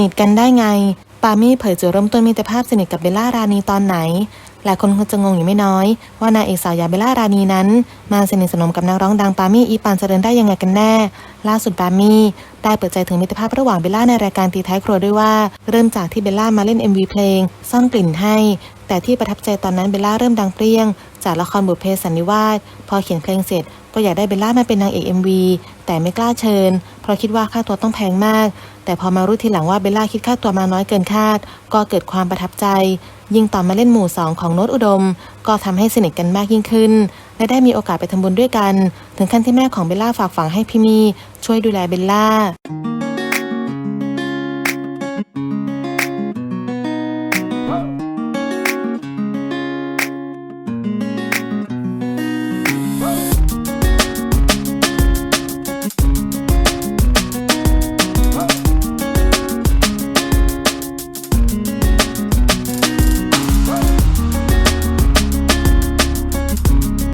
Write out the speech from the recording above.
นิทกันได้ไง ปามี่เผยจุดเริ่มต้นมิตรภาพสนิทกับเบลล่ารานีตอนไหน หลายคนคงจะงงอยู่ไม่น้อย ว่านางเอกสาวยาเบลล่ารานีนั้น มาสนิทสนมกับนักร้องดังปามี่อีปานเจริญได้ยังไงกันแน่ ล่าสุดปามี่ได้เปิดใจถึงมิตรภาพระหว่างเบลล่าในรายการตีท้ายครัวด้วยว่า เริ่มจากที่เบลล่ามาเล่น MV เพลง ซ่อนกลิ่นให้ แต่ที่ประทับใจตอนนั้นเบลล่าเริ่มดังเปรี้ยง จากละครบุพเพสันนิวาสพอเขียนเพลงเสร็จ ก็อยากได้เบลล่ามาเป็นนางเอก MV แต่ไม่กล้าเชิญ เพราะคิดว่าค่าตัวต้องแพงมาก แต่พอมารู้ทีหลังว่าเบลล่าคิดค่าตัวมาน้อยเกินคาด ก็เกิดความประทับใจ ยิ่งตอนมาเล่นหมู่สองของโน้ตอุดม ก็ทำให้สนิทกันมากยิ่งขึ้น และได้มีโอกาสไปทำบุญด้วยกัน ถึงขั้นที่แม่ของเบลล่าฝากฝังให้พี่มี่ช่วยดูแลเบลล่า